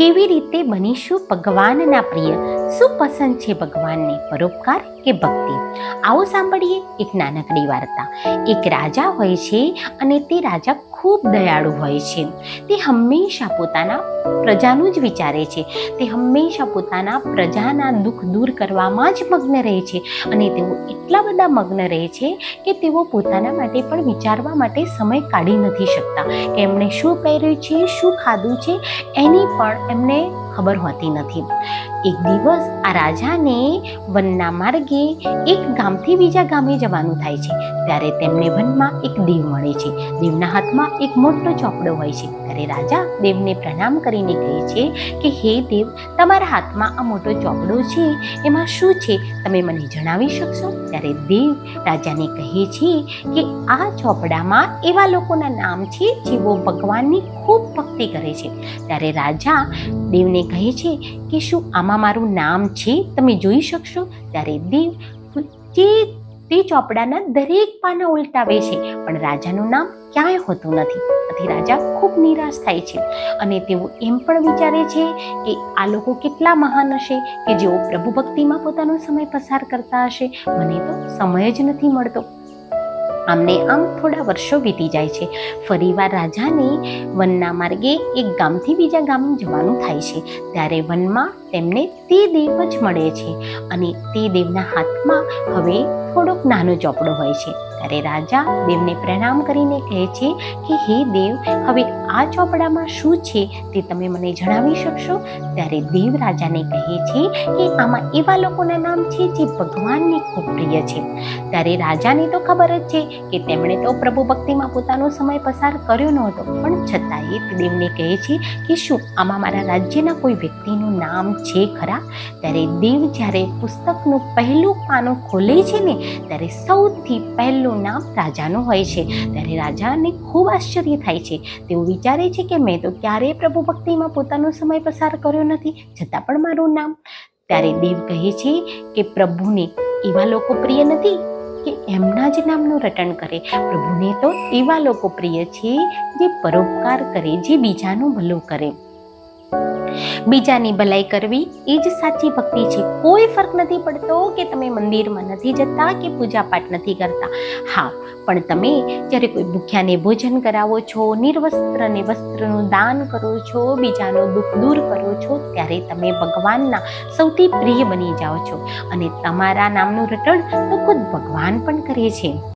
કેવી રીતે બનીશું ભગવાનના પ્રિય? શું પસંદ છે ભગવાનને? પરોપકાર કે ભક્તિ? આવો સાંભળીએ એક નાનકડી વાર્તા. એક રાજા હોય છે અને તે રાજા ખૂબ દયાળુ હોય છે. તે હંમેશા પોતાના પ્રજાનું જ વિચારે છે. તે હંમેશા પોતાના પ્રજાના દુઃખ દૂર કરવામાં જ મગ્ન રહે છે અને તેઓ એટલા બધા મગ્ન રહે છે કે તેઓ પોતાના માટે પણ વિચારવા માટે સમય કાઢી નથી શકતા. કે એમણે શું પહેર્યું છે, શું ખાધું છે, એની પણ એમને ખબર હોતી નથી. એક દિવસ આ રાજાને વનના માર્ગે એક ગામથી બીજા ગામે જવાનું થાય છે. ત્યારે તેમને વનમાં એક દેવ મળે છે. દેવના હાથમાં એક મોટો ચોપડો હોય છે. ત્યારે રાજા દેવને પ્રણામ કરીને કહે છે કે, હે દેવ, તમારા હાથમાં આ મોટો ચોપડો છે. એમાં શું છે? તમે મને જણાવી શકશો? ત્યારે દેવ રાજાને કહે છે કે, આ ચોપડામાં એવા લોકોના નામ છે જેઓ ભગવાનની ખૂબ ભક્તિ કરે છે. ત્યારે રાજા દેવને કહે છે કે શું આમાં મારું નામ છે? તમે જોઈ શકશો. ત્યારે દેવ જે તે ચોપડાના દરેક પાના ઉલટાવે છે. પણ રાજાનું નામ ક્યાંય હોતું નથી. આથી રાજા ખૂબ નિરાશ થાય છે. અને તેઓ એમ પણ વિચારે છે કે આ લોકો કેટલા મહાન હશે કે જેઓ પ્રભુ ભક્તિમાં પોતાનો સમય પસાર કરતા હશે. મને તો સમય જ નથી મળતો. આમને આમ થોડા વર્ષો વીતી જાય છે. ફરીવાર રાજાને વનના માર્ગે એક ગામથી બીજા ગામ જવાનું થાય છે. ત્યારે વનમાં તેમને તે દેવ જ મળે છે. અને તે દેવના હાથમાં હવે થોડોક નાનો ચોપડો હોય છે. ત્યારે રાજા દેવને પ્રણામ કરીને કહે છે કે, હે દેવ, હવે આ ચોપડામાં શું છે તે તમે મને જણાવી શકશો? ત્યારે દેવ રાજાને કહે છે કે, આમાં એવા લોકોના નામ છે જે ભગવાનને ખૂબ પ્રિય છે. ત્યારે રાજાને તો ખબર જ છે કે તેમણે તો પ્રભુ ભક્તિમાં પોતાનો સમય પસાર કર્યો નહોતો. પણ છતાંય દેવને કહે છે કે, શું આમાં મારા રાજ્યના કોઈ વ્યક્તિનું નામ છે ખરા? ત્યારે દેવ જ્યારે પુસ્તકનું પહેલું પાનું ખોલે છે ને, ત્યારે સૌથી પહેલું નામ રાજાનું હોય છે. ત્યારે રાજાને ખૂબ આશ્ચર્ય થાય છે. તેઓ વિચારે છે કે મેં તો ક્યારેય પ્રભુ ભક્તિમાં પોતાનો સમય પસાર કર્યો નથી, છતાં પણ મારું નામ. ત્યારે દેવ કહે છે કે પ્રભુને એવા લોકો પ્રિય નથી કે એમના જ નામનું રટણ કરે. પ્રભુને તો એવા લોકો પ્રિય છે જે પરોપકાર કરે, જે બીજાનું ભલું કરે. બીજાની ભલાઈ કરવી એ જ સાચી ભક્તિ છે. કોઈ ફરક નથી પડતો કે તમે મંદિરમાં નથી જતા કે પૂજા પાઠ નથી કરતા. હા, પણ તમે જ્યારે કોઈ ભૂખ્યાને ભોજન કરાવો છો, નિર્વસ્ત્રને વસ્ત્રનું દાન કરો છો, બીજાનો દુઃખ દૂર કરો છો, ત્યારે તમે ભગવાનના સૌથી પ્રિય બની જાઓ છો. અને તમારા નામનું રટણ તો ખુદ ભગવાન પણ કરે છે.